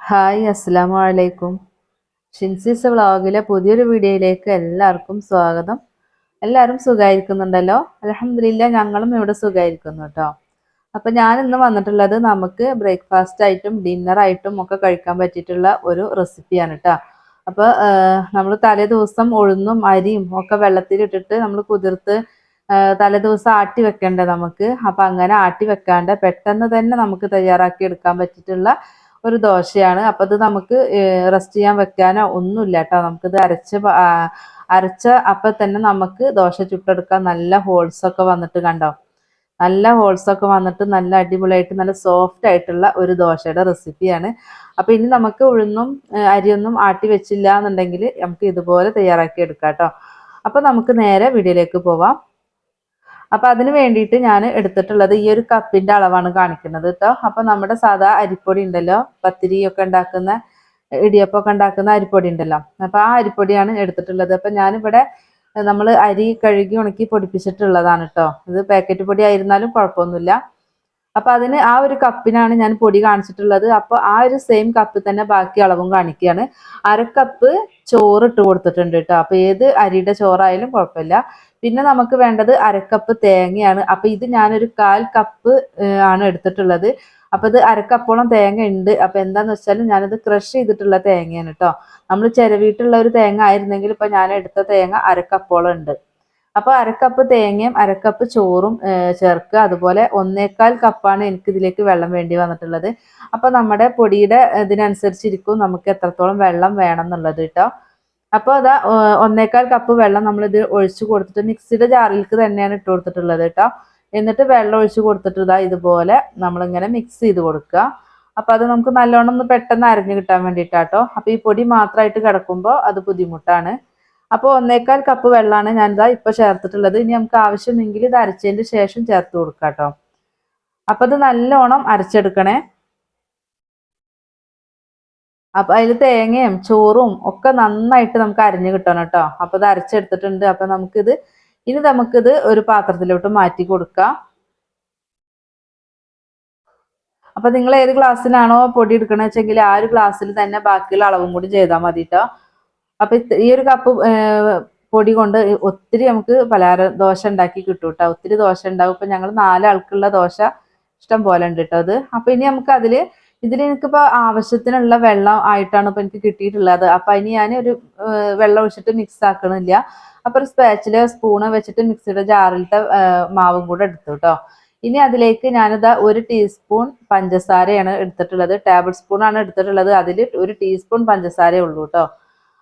Hi അസ്സാം വലൈക്കും ഷിൻസിസ് വ്ളോഗിലെ പുതിയൊരു വീഡിയോയിലേക്ക് എല്ലാവർക്കും സ്വാഗതം. എല്ലാവരും സുഖമായിരിക്കുന്നുണ്ടല്ലോ അലഹമില്ല ഞങ്ങളും ഇവിടെ സുഖമായിരിക്കുന്നു കേട്ടോ. അപ്പം ഞാൻ ഇന്ന് വന്നിട്ടുള്ളത് നമുക്ക് ബ്രേക്ക്ഫാസ്റ്റ് ആയിട്ടും ഡിന്നർ ആയിട്ടും ഒക്കെ കഴിക്കാൻ പറ്റിയിട്ടുള്ള ഒരു റെസിപ്പിയാണ് കേട്ടോ. അപ്പോൾ നമ്മൾ തലേ ദിവസം ഉഴുന്നും അരിയും ഒക്കെ വെള്ളത്തിലിട്ടിട്ട് നമ്മൾ കുതിർത്ത് തലേദിവസം ആട്ടി വെക്കണ്ടേ നമുക്ക്? അപ്പം അങ്ങനെ ആട്ടി വെക്കാണ്ട് പെട്ടെന്ന് തന്നെ നമുക്ക് തയ്യാറാക്കി എടുക്കാൻ പറ്റിയിട്ടുള്ള ഒരു ദോശയാണ്. അപ്പം ഇത് നമുക്ക് റെസ്റ്റ് ചെയ്യാൻ വെക്കാനോ ഒന്നുമില്ല കേട്ടോ നമുക്കിത് അരച്ച് അരച്ച അപ്പം തന്നെ നമുക്ക് ദോശ ചുട്ടെടുക്കാൻ നല്ല ഹോൾസ് ഒക്കെ വന്നിട്ട് കണ്ടോ? നല്ല ഹോൾസ് ഒക്കെ വന്നിട്ട് നല്ല അടിപൊളിയായിട്ട് നല്ല സോഫ്റ്റ് ആയിട്ടുള്ള ഒരു ദോശയുടെ റെസിപ്പിയാണ്. അപ്പോൾ ഇനി നമുക്ക് ഉഴുന്നും അരിയൊന്നും ആട്ടി വെച്ചില്ല എന്നുണ്ടെങ്കിൽ നമുക്ക് ഇതുപോലെ തയ്യാറാക്കി എടുക്കാം കേട്ടോ അപ്പോൾ നമുക്ക് നേരെ വീഡിയോയിലേക്ക് പോവാം. അപ്പൊ അതിന് വേണ്ടിയിട്ട് ഞാൻ എടുത്തിട്ടുള്ളത് ഈ ഒരു കപ്പിന്റെ അളവാണ് കാണിക്കുന്നത് കേട്ടോ അപ്പൊ നമ്മുടെ സാധാ അരിപ്പൊടി ഉണ്ടല്ലോ പത്തിരി ഒക്കെ ഉണ്ടാക്കുന്ന ഇടിയപ്പമൊക്കെ ഉണ്ടാക്കുന്ന അരിപ്പൊടി ഉണ്ടല്ലോ. അപ്പൊ ആ അരിപ്പൊടിയാണ് എടുത്തിട്ടുള്ളത്. അപ്പൊ ഞാനിവിടെ നമ്മൾ അരി കഴുകി ഉണക്കി പൊടിപ്പിച്ചിട്ടുള്ളതാണ് കേട്ടോ ഇത് പാക്കറ്റ് പൊടി ആയിരുന്നാലും കുഴപ്പമൊന്നുമില്ല. അപ്പൊ അതിന് ആ ഒരു കപ്പിനാണ് ഞാൻ പൊടി കാണിച്ചിട്ടുള്ളത്. അപ്പൊ ആ ഒരു സെയിം കപ്പ് തന്നെ ബാക്കി അളവും കാണിക്കുകയാണ്. അര കപ്പ് ചോറ് ഇട്ട് കൊടുത്തിട്ടുണ്ട് കേട്ടോ അപ്പൊ ഏത് അരിയുടെ ചോറായാലും കുഴപ്പമില്ല. പിന്നെ നമുക്ക് വേണ്ടത് അരക്കപ്പ് തേങ്ങയാണ്. അപ്പൊ ഇത് ഞാനൊരു കാൽ കപ്പ് ആണ് എടുത്തിട്ടുള്ളത്. അപ്പൊ ഇത് അരക്കപ്പോളം തേങ്ങ ഉണ്ട് അപ്പൊ എന്താന്ന് വെച്ചാൽ ഞാനിത് ക്രഷ് ചെയ്തിട്ടുള്ള തേങ്ങയാണ് കേട്ടോ നമ്മൾ ചിരവിയിട്ടുള്ള ഒരു തേങ്ങ ആയിരുന്നെങ്കിൽ ഇപ്പൊ ഞാൻ എടുത്ത തേങ്ങ അരക്കപ്പോളം ഉണ്ട് അപ്പൊ അരക്കപ്പ് തേങ്ങയും അരക്കപ്പ് ചോറും ചേർക്കുക. അതുപോലെ ഒന്നേക്കാൽ കപ്പാണ് എനിക്ക് ഇതിലേക്ക് വെള്ളം വേണ്ടി വന്നിട്ടുള്ളത്. അപ്പൊ നമ്മുടെ പൊടിയുടെ ഇതിനനുസരിച്ചിരിക്കും നമുക്ക് എത്രത്തോളം വെള്ളം വേണം എന്നുള്ളത് കേട്ടോ അപ്പോൾ അതാ ഒന്നേക്കാൽ കപ്പ് വെള്ളം നമ്മൾ ഇത് ഒഴിച്ചു കൊടുത്തിട്ട് മിക്സിയുടെ ജാറിലേക്ക് തന്നെയാണ് ഇട്ട് കൊടുത്തിട്ടുള്ളത് കേട്ടോ. എന്നിട്ട് വെള്ളം ഒഴിച്ചു കൊടുത്തിട്ട് ഇതാ ഇതുപോലെ നമ്മളിങ്ങനെ മിക്സ് ചെയ്ത് കൊടുക്കുക. അപ്പോൾ അത് നമുക്ക് നല്ലോണം ഒന്ന് പെട്ടെന്ന് അരഞ്ഞു കിട്ടാൻ വേണ്ടിയിട്ടാട്ടോ. അപ്പോൾ ഈ പൊടി മാത്രമായിട്ട് കിടക്കുമ്പോൾ അത് ബുദ്ധിമുട്ടാണ്. അപ്പോൾ ഒന്നേക്കാൽ കപ്പ് വെള്ളമാണ് ഞാനിതാ ഇപ്പോൾ ചേർത്തിട്ടുള്ളത്. ഇനി നമുക്ക് ആവശ്യമെങ്കിൽ ഇത് അരച്ചതിന് ശേഷം ചേർത്ത് കൊടുക്കാം കേട്ടോ അപ്പോൾ ഇത് നല്ലോണം അരച്ചെടുക്കണേ. അപ്പൊ അതിൽ തേങ്ങയും ചോറും ഒക്കെ നന്നായിട്ട് നമുക്ക് അരിഞ്ഞു കിട്ടണം കേട്ടോ. അപ്പൊ ഇത് അരച്ചെടുത്തിട്ടുണ്ട്. അപ്പൊ നമുക്കിത് ഇനി നമുക്കിത് ഒരു പാത്രത്തിലോട്ട് മാറ്റി കൊടുക്കാം. അപ്പൊ നിങ്ങൾ ഏത് ഗ്ലാസ്സിലാണോ പൊടി എടുക്കണ വെച്ചെങ്കിൽ ആ ഒരു ഗ്ലാസ്സിൽ തന്നെ ബാക്കിയുള്ള അളവും കൂടി ചെയ്താൽ മതി കേട്ടോ അപ്പൊ ഈ ഒരു കപ്പ് പൊടി കൊണ്ട് ഒത്തിരി നമുക്ക് പലഹാര ദോശ ഉണ്ടാക്കി കിട്ടും കേട്ടോ ഒത്തിരി ദോശ ഉണ്ടാവും. ഇപ്പൊ ഞങ്ങൾ നാലാൾക്കുള്ള ദോശ ഇഷ്ടം പോലെ ഉണ്ട് കേട്ടോ അത് അപ്പൊ ഇനി നമുക്ക് അതിൽ ഇതിൽ എനിക്കിപ്പോ ആവശ്യത്തിനുള്ള വെള്ളം ആയിട്ടാണ് ഇപ്പൊ എനിക്ക് കിട്ടിയിട്ടുള്ളത്. അപ്പൊ അതിന് ഞാൻ ഒരു വെള്ളം ഒഴിച്ചിട്ട് മിക്സ് ആക്കണില്ല. അപ്പൊ ഒരു സ്പാച്ചിൽ സ്പൂണ് വെച്ചിട്ട് മിക്സിയുടെ ജാറിലത്തെ മാവും കൂടെ എടുത്തു കേട്ടോ ഇനി അതിലേക്ക് ഞാനിതാ ഒരു ടീസ്പൂൺ പഞ്ചസാരയാണ് എടുത്തിട്ടുള്ളത്. ടേബിൾ സ്പൂൺ ആണ് എടുത്തിട്ടുള്ളത്. അതിൽ ഒരു ടീസ്പൂൺ പഞ്ചസാരയേ ഉള്ളൂ കേട്ടോ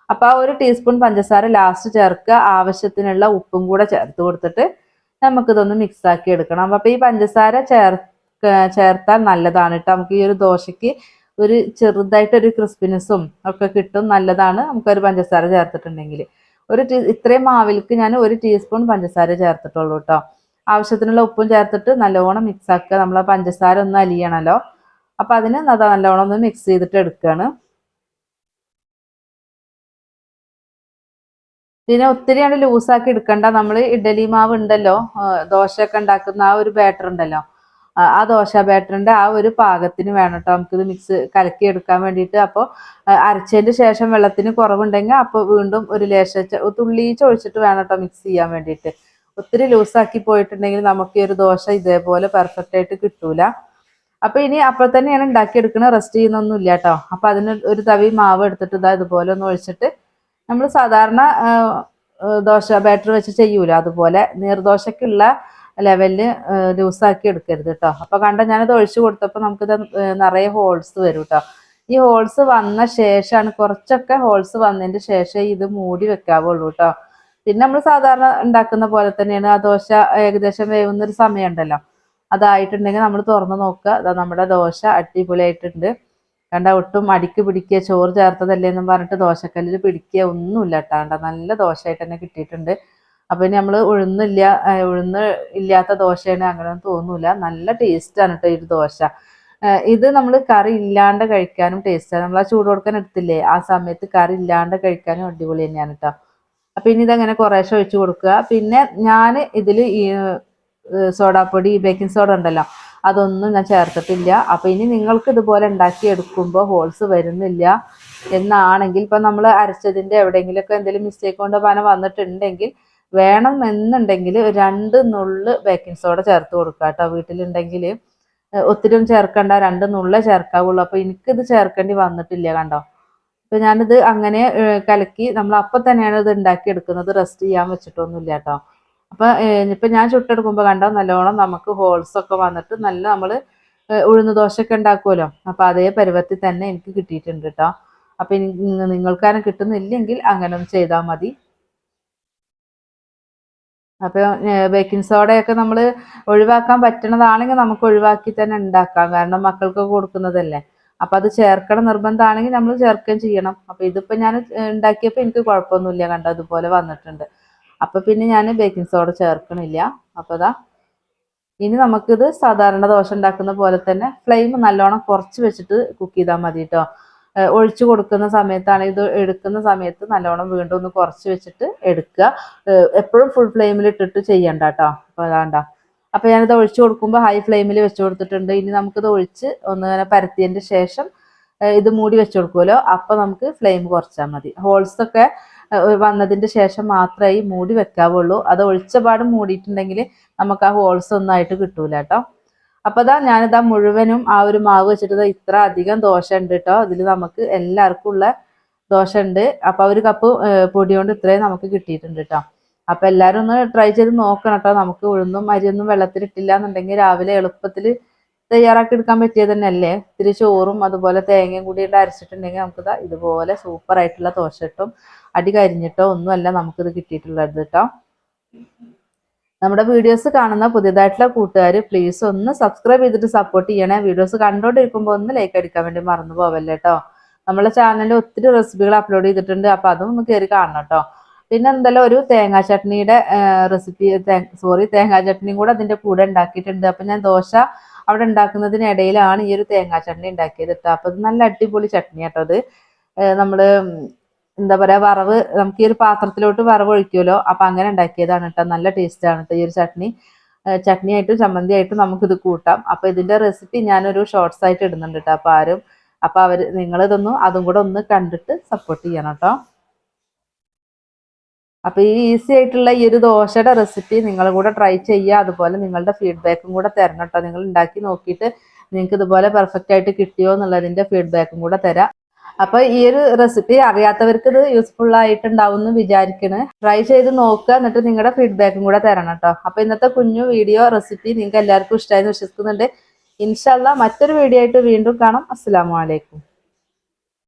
അപ്പൊ ആ ഒരു ടീസ്പൂൺ പഞ്ചസാര ലാസ്റ്റ് ചേർക്കുക. ആവശ്യത്തിനുള്ള ഉപ്പും കൂടെ ചേർത്ത് കൊടുത്തിട്ട് നമുക്കിതൊന്ന് മിക്സ് ആക്കി എടുക്കണം. അപ്പൊ ഈ പഞ്ചസാര ചേർ ചേർത്താൽ നല്ലതാണ് കേട്ടോ നമുക്ക് ഈ ഒരു ദോശയ്ക്ക് ഒരു ചെറുതായിട്ടൊരു ക്രിസ്പിനെസ്സും ഒക്കെ കിട്ടും നല്ലതാണ്. നമുക്കൊരു പഞ്ചസാര ചേർത്തിട്ടുണ്ടെങ്കിൽ. ഒരു ടീ ഇത്രയും മാവിലേക്ക് ഞാൻ ഒരു ടീസ്പൂൺ പഞ്ചസാര ചേർത്തിട്ടുള്ളൂ കേട്ടോ ആവശ്യത്തിനുള്ള ഉപ്പും ചേർത്തിട്ട് നല്ലോണം മിക്സ് ആക്കുക. നമ്മൾ പഞ്ചസാര ഒന്ന് അലിയണമല്ലോ അപ്പം അതിന് അത് നല്ലോണം ഒന്ന് മിക്സ് ചെയ്തിട്ട് എടുക്കുകയാണ് പിന്നെ ഒത്തിരി ആണ് ലൂസാക്കി എടുക്കണ്ട. നമ്മൾ ഇഡലി മാവ് ഉണ്ടല്ലോ ദോശയൊക്കെ ഉണ്ടാക്കുന്ന ആ ഒരു ബാറ്റർ ഉണ്ടല്ലോ. ആ ദോശ ബാറ്ററിന്റെ ആ ഒരു പാകത്തിന് വേണം കേട്ടോ. നമുക്കിത് മിക്സ് കലക്കി എടുക്കാൻ വേണ്ടിയിട്ട് അപ്പോൾ അരച്ചതിന് ശേഷം വെള്ളത്തിന് കുറവുണ്ടെങ്കിൽ അപ്പോൾ വീണ്ടും ഒരു ലേശ തുള്ളി ചൊഴിച്ചിട്ട് വേണം കേട്ടോ മിക്സ് ചെയ്യാൻ വേണ്ടിയിട്ട്. ഒത്തിരി ലൂസാക്കി പോയിട്ടുണ്ടെങ്കിൽ നമുക്ക് ഈ ഒരു ദോശ ഇതേപോലെ പെർഫെക്റ്റ് ആയിട്ട് കിട്ടൂല. അപ്പോൾ ഇനി അപ്പോൾ തന്നെയാണ് ഉണ്ടാക്കിയെടുക്കണത് റെസ്റ്റ് ചെയ്യുന്നൊന്നുമില്ല കേട്ടോ. അപ്പോൾ അതിന് ഒരു തവി മാവ് എടുത്തിട്ട് ഇതാ ഇതുപോലെ ഒന്ന് ഒഴിച്ചിട്ട് നമ്മൾ സാധാരണ ദോശ ബാറ്റർ വെച്ച് ചെയ്യൂല. അതുപോലെ നീർദോശക്കുള്ള ലെവലിൽ ലൂസാക്കി എടുക്കരുത് കേട്ടോ അപ്പൊ കണ്ട ഞാനത് ഒഴിച്ചു കൊടുത്തപ്പോൾ നമുക്കിത് നിറയെ ഹോൾസ് വരും കേട്ടോ ഈ ഹോൾസ് വന്ന ശേഷമാണ് കുറച്ചൊക്കെ ഹോൾസ് വന്നതിന് ശേഷം ഇത് മൂടി വെക്കാവുള്ളൂ കേട്ടോ പിന്നെ നമ്മൾ സാധാരണ ഉണ്ടാക്കുന്ന പോലെ തന്നെയാണ് ആ ദോശ ഏകദേശം വേവുന്ന ഒരു സമയം ഉണ്ടല്ലോ അതായിട്ടുണ്ടെങ്കിൽ നമ്മൾ തുറന്ന് നോക്കുക. അതാ നമ്മുടെ ദോശ അടിപൊളിയായിട്ടുണ്ട്. കണ്ട ഒട്ടും അടിക്ക് പിടിക്കുക ചോറ് ചേർത്തതല്ലേ എന്നും പറഞ്ഞിട്ട് ദോശക്കല്ലിൽ പിടിക്കുക ഒന്നുമില്ല കേട്ടോ നല്ല ദോശയായിട്ട് തന്നെ കിട്ടിയിട്ടുണ്ട്. അപ്പൊ ഇനി നമ്മൾ ഉഴുന്നില്ല ഉഴുന്ന് ഇല്ലാത്ത ദോശയാണ് അങ്ങനെ തോന്നൂല. നല്ല ടേസ്റ്റാണ് കേട്ടോ ഈ ഒരു ദോശ. ഇത് നമ്മൾ കറി ഇല്ലാണ്ട് കഴിക്കാനും ടേസ്റ്റാണ് നമ്മൾ ആ ചൂട് കൊടുക്കാൻ എടുത്തില്ലേ ആ സമയത്ത് കറി ഇല്ലാണ്ട് കഴിക്കാനും അടിപൊളി തന്നെയാണ് കേട്ടോ അപ്പൊ ഇനി ഇതങ്ങനെ കുറേശ്ശെ ഒഴിച്ചു കൊടുക്കുക. പിന്നെ ഞാൻ ഇതിൽ ഈ സോഡാപ്പൊടി ബേക്കിംഗ് സോഡ ഉണ്ടല്ലോ അതൊന്നും ഞാൻ ചേർത്തിട്ടില്ല. അപ്പൊ ഇനി നിങ്ങൾക്ക് ഇതുപോലെ ഉണ്ടാക്കി എടുക്കുമ്പോൾ ഹോൾസ് വരുന്നില്ല എന്നാണെങ്കിൽ ഇപ്പൊ നമ്മൾ അരച്ചതിന്റെ എവിടെയെങ്കിലുമൊക്കെ എന്തെങ്കിലും മിസ്റ്റേക്ക് കൊണ്ട് പന വന്നിട്ടുണ്ടെങ്കിൽ വേണം എന്നുണ്ടെങ്കിൽ രണ്ട് നുള്ള് ബേക്കിംഗ് സോഡ ചേർത്ത് കൊടുക്കുക കേട്ടോ. വീട്ടിലുണ്ടെങ്കിൽ ഒത്തിരി ചേർക്കണ്ട രണ്ട് നുള്ളേ ചേർക്കാവുള്ളൂ. അപ്പോൾ എനിക്കിത് ചേർക്കേണ്ടി വന്നിട്ടില്ല കണ്ടോ? അപ്പോൾ ഞാനിത് അങ്ങനെ കലക്കി നമ്മൾ അപ്പം തന്നെയാണ് ഇത് ഉണ്ടാക്കി എടുക്കുന്നത് റെസ്റ്റ് ചെയ്യാൻ വെച്ചിട്ടൊന്നുമില്ല കേട്ടോ. അപ്പോൾ ഇപ്പം ഞാൻ ചുട്ടെടുക്കുമ്പോൾ കണ്ടോ നല്ലോണം നമുക്ക് ഹോൾസൊക്കെ വന്നിട്ട് നല്ല നമ്മൾ ഉഴുന്ന് ദോശയൊക്കെ ഉണ്ടാക്കുമല്ലോ. അപ്പോൾ അതേ പരുവത്തിൽ തന്നെ എനിക്ക് കിട്ടിയിട്ടുണ്ട് കേട്ടോ. അപ്പം നിങ്ങൾക്കാരും കിട്ടുന്നില്ലെങ്കിൽ അങ്ങനെ ഒന്ന് ചെയ്താൽ മതി. അപ്പൊ ബേക്കിംഗ് സോഡയൊക്കെ നമ്മൾ ഒഴിവാക്കാൻ പറ്റണതാണെങ്കിൽ നമുക്ക് ഒഴിവാക്കി തന്നെ ഉണ്ടാക്കാം കാരണം മക്കൾക്ക് കൊടുക്കുന്നതല്ലേ. അപ്പൊ അത് ചേർക്കണ നിർബന്ധമാണെങ്കിൽ നമ്മൾ ചേർക്കുകയും ചെയ്യണം. അപ്പൊ ഇതിപ്പോ ഞാൻ ഉണ്ടാക്കിയപ്പോൾ എനിക്ക് കുഴപ്പമൊന്നുമില്ല കണ്ടോ? അതുപോലെ വന്നിട്ടുണ്ട്. അപ്പൊ പിന്നെ ഞാൻ ബേക്കിംഗ് സോഡ ചേർക്കണില്ല. അപ്പൊ അതാ ഇനി നമുക്കിത് സാധാരണ ദോശ ഉണ്ടാക്കുന്ന പോലെ തന്നെ ഫ്ലെയിം നല്ലോണം കുറച്ച് വെച്ചിട്ട് കുക്ക് ചെയ്താൽ മതി കേട്ടോ ഒഴിച്ചു കൊടുക്കുന്ന സമയത്താണ് ഇത് എടുക്കുന്ന സമയത്ത് നല്ലോണം വീണ്ടും ഒന്ന് കുറച്ച് വെച്ചിട്ട് എടുക്കുക. എപ്പോഴും ഫുൾ ഫ്ലെയിമിൽ ഇട്ടിട്ട് ചെയ്യണ്ട കേട്ടോ അപ്പോൾ അതാണ്ട അപ്പോൾ ഞാനിത് ഒഴിച്ചു കൊടുക്കുമ്പോൾ ഹൈ ഫ്ലെയിമിൽ വെച്ച് കൊടുത്തിട്ടുണ്ട്. ഇനി നമുക്കിത് ഒഴിച്ച് ഒന്ന് ഇങ്ങനെ പരത്തിയതിന്റെ ശേഷം ഇത് മൂടി വെച്ച് കൊടുക്കുമല്ലോ. അപ്പോൾ നമുക്ക് ഫ്ലെയിം കുറച്ചാൽ മതി. ഹോൾസ് ഒക്കെ വന്നതിന്റെ ശേഷം മാത്രമേ മൂടി വെക്കാവുള്ളൂ. അത് ഒഴിച്ചപാട് മൂടിയിട്ടുണ്ടെങ്കിൽ നമുക്ക് ആ ഹോൾസ് ഒന്നായിട്ട് കിട്ടൂല കേട്ടോ അപ്പോൾ ഇതാ ഞാനിതാ മുഴുവനും ആ ഒരു മാവ് വെച്ചിട്ട് ഇത്ര അധികം ദോശ ഉണ്ട് കേട്ടോ ഇതിൽ നമുക്ക് എല്ലാവർക്കും ഉള്ള ദോശ ഉണ്ട് അപ്പോൾ ഒരു കപ്പ് പൊടി കൊണ്ട് ഇത്രയും നമുക്ക് കിട്ടിയിട്ടുണ്ട് കേട്ടോ അപ്പോൾ എല്ലാവരും ഒന്ന് ട്രൈ ചെയ്ത് നോക്കണം കേട്ടോ നമുക്ക് ഉഴുന്നും അരിയൊന്നും വെള്ളത്തിലിട്ടില്ല എന്നുണ്ടെങ്കിൽ രാവിലെ എളുപ്പത്തിൽ തയ്യാറാക്കി എടുക്കാൻ പറ്റിയത് തന്നെയല്ലേ? ഇത്തിരി ചോറും അതുപോലെ തേങ്ങയും കൂടി ഇട്ട് അരച്ചിട്ടുണ്ടെങ്കിൽ നമുക്ക് ഇതുപോലെ സൂപ്പർ ആയിട്ടുള്ള ദോശ കിട്ടും. അടി കരിഞ്ഞിട്ടോ ഒന്നുമല്ല നമുക്കിത് കിട്ടിയിട്ടുള്ളത് കേട്ടോ നമ്മുടെ വീഡിയോസ് കാണുന്ന പുതിയതായിട്ടുള്ള കൂട്ടുകാർ പ്ലീസ് ഒന്ന് സബ്സ്ക്രൈബ് ചെയ്തിട്ട് സപ്പോർട്ട് ചെയ്യണേ. വീഡിയോസ് കണ്ടോണ്ടിരിക്കുമ്പോൾ ഒന്ന് ലൈക്ക് അടിക്കാൻ വേണ്ടി മറന്നു പോവല്ലേ കേട്ടോ നമ്മളെ ചാനലിൽ ഒത്തിരി റെസിപ്പികൾ അപ്ലോഡ് ചെയ്തിട്ടുണ്ട്. അപ്പോൾ അതും ഒന്ന് കയറി കാണണം കേട്ടോ പിന്നെ എന്തായാലും ഒരു തേങ്ങാ ചട്നിയുടെ റെസിപ്പി സോറി തേങ്ങാ ചട്നിയും കൂടെ അതിന്റെ കൂടെ ഉണ്ടാക്കിയിട്ടുണ്ട്. അപ്പം ഞാൻ ദോശ അവിടെ ഉണ്ടാക്കുന്നതിനിടയിലാണ് ഈ ഒരു തേങ്ങാ ചട്നി ഉണ്ടാക്കിയത് കേട്ടോ അപ്പോൾ നല്ല അടിപൊളി ചട്നി കേട്ടോ അത് നമ്മൾ എന്താ പറയാ വറവ് നമുക്ക് ഈ ഒരു പാത്രത്തിലോട്ട് വറവ് ഒഴിക്കുമല്ലോ. അപ്പം അങ്ങനെ ഉണ്ടാക്കിയതാണ് കേട്ടോ. നല്ല ടേസ്റ്റാണ് കേട്ടോ ഈ ഒരു ചട്നി. ചട്നി ആയിട്ടും ചമ്മന്തി ആയിട്ടും നമുക്കിത് കൂട്ടാം. അപ്പൊ ഇതിന്റെ റെസിപ്പി ഞാനൊരു ഷോർട്സ് ആയിട്ട് ഇടുന്നുണ്ട് കേട്ടോ അപ്പോൾ ആരും. അപ്പോൾ അവർ നിങ്ങളിതൊന്നും അതും കൂടെ ഒന്ന് കണ്ടിട്ട് സപ്പോർട്ട് ചെയ്യണം കേട്ടോ. അപ്പോൾ ഈ ഈസി ആയിട്ടുള്ള ഈ ഒരു ദോശയുടെ റെസിപ്പി നിങ്ങൾ കൂടെ ട്രൈ ചെയ്യുക. അതുപോലെ നിങ്ങളുടെ ഫീഡ്ബാക്കും കൂടെ തരണം കേട്ടോ. നിങ്ങൾ ഉണ്ടാക്കി നോക്കിയിട്ട് നിങ്ങൾക്ക് ഇതുപോലെ പെർഫെക്റ്റ് ആയിട്ട് കിട്ടിയോ എന്നുള്ളതിന്റെ ഫീഡ്ബാക്കും കൂടെ തരാം. അപ്പോൾ ഈ ഒരു റെസിപ്പി അറിയാത്തവർക്ക് ഇത് യൂസ്ഫുൾ ആയിട്ടുണ്ടാവും എന്ന് വിചാരിക്കണ്. ട്രൈ ചെയ്ത് നോക്കുക എന്നിട്ട് നിങ്ങളുടെ ഫീഡ്ബാക്കും കൂടെ തരണം കേട്ടോ അപ്പോൾ ഇന്നത്തെ കുഞ്ഞു വീഡിയോ റെസിപ്പി നിങ്ങൾക്ക് എല്ലാവർക്കും ഇഷ്ടമായി വിശ്വസിക്കുന്നുണ്ട്. ഇൻഷാല്ല മറ്റൊരു വീഡിയോ ആയിട്ട് വീണ്ടും കാണാം. അസ്സാം വലൈക്കും